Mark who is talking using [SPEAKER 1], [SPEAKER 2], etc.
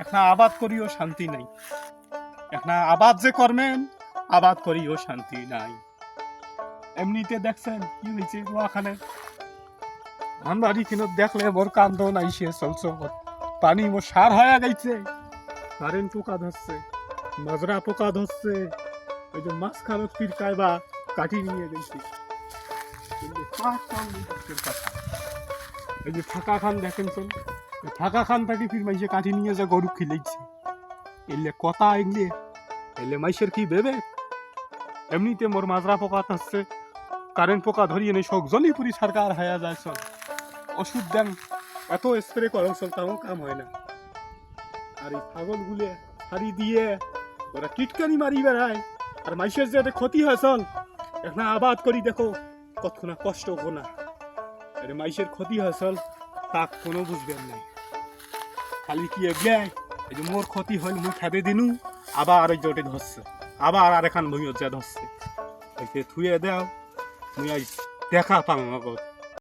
[SPEAKER 1] এখন আবাদ করিও শান্তি নাই। এখন আবাদ যে করবেন, আবাদ করিও শান্তি নাই। এমনিতে দেখছেন, কি হয়েছে ওখানে আন্দারি কিনো দেখলে মোর কান্দন আইসে চলছ পানি মোর সার হয়ে গেছে কারেন্ট পোকা ধরছে মাজরা পোকা ধরছে ওই যে মাছ খানত পিরকায় বা কাটি নিয়ে গেছে। এই যে ফাঁকা খান দেখেন চল ফাঁকা খান থাকি ফির মাইসে কাটি নিয়ে যা গরু খিলেছে এলে কথা এগলে, এলে মাইসের কি ভেবে? এমনিতে মোর মাজরা পোকা থাকছে কারেন্ট পোকা ধরিয়ে নেই সব জলিপুরি সরকার হায়া যায় সব। ওষুধ দেন, এত স্প্রে করো সব, তাও কাম হয় না। আর এই ছাগল গুলে হারি দিয়ে ওরা টিটকানি মারি বেড়ায়। আর মাইসের যে ক্ষতি হয়, চল। এখন আবাদ করি, দেখো কতক্ষণ কষ্ট হব না। আরে মাইসের ক্ষতি হয়, চল। তা কোনো বুঝবেন নাই খালি কি এগলে এই যে মোর ক্ষতি হইল মুই খেতে দিনু। আবার ওই জোটে ধরছে। আবার আর এখান ভূমি যা ধরছে। থুয়ে দাও, মুই আই দেখা পাম